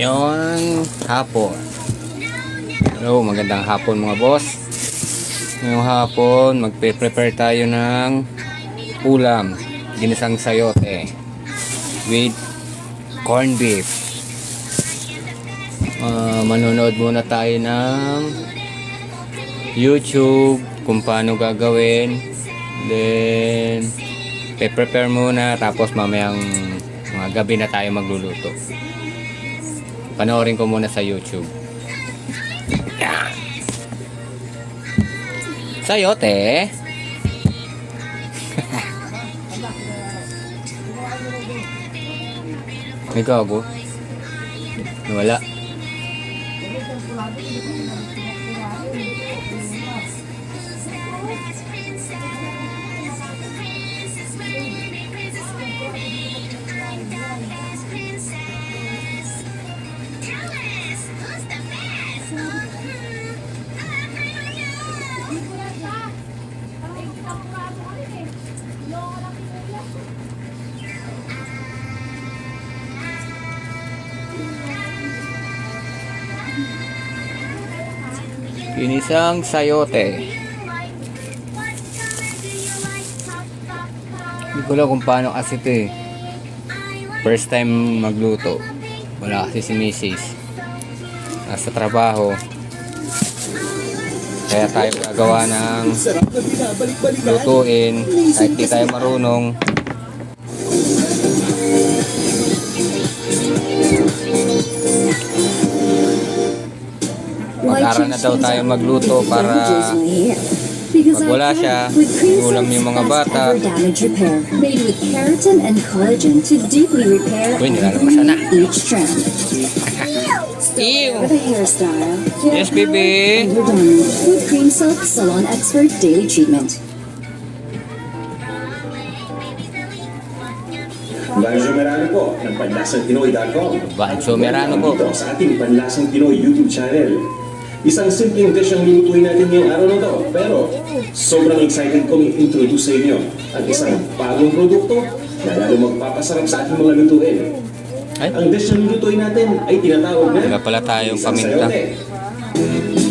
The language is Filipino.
Ngayon, hapon. Hello, magandang hapon mga boss. Ngayong hapon, magpe-prepare tayo ng ulam. Ginisang sayote with corned beef. Ah, manonood muna tayo ng YouTube kung paano gagawin. Then, pe-prepare muna tapos mamayang mga gabi na tayo magluluto. Panoorin ko muna sa YouTube. Yan. Sayote. May gago. Wala. Ginisang sayote. Hindi ko alam kung paano kasi ito eh. First time magluto. Wala kasi si Mrs. Nasa trabaho. Kaya tayo gagawa ng lutuin. Kahit di tayo marunong. Mag-aral na daw tayo magluto para pag wala siya, ulam yung mga bata. Made with keratin and collagen to deeply repair Uy, nilalabas na. each strand. Ew! Yes, baby. with Cream Salon Expert Daily Treatment. Dahil Sumerano po ng panlasangpinoy.com. Bahal Sumerano po. Dito sa ating Panlasang Pinoy YouTube channel. Isang simpleng dish ang lulutuin natin ngayong araw na to. Pero sobrang excited kong i-introduce sa inyo ang isang bagong produkto na lalo magpapasarap sa ating mga lutuin. Ay, Ang dish na lulutuin natin ay tinatawag na Wala pala tayong paminta. sayote.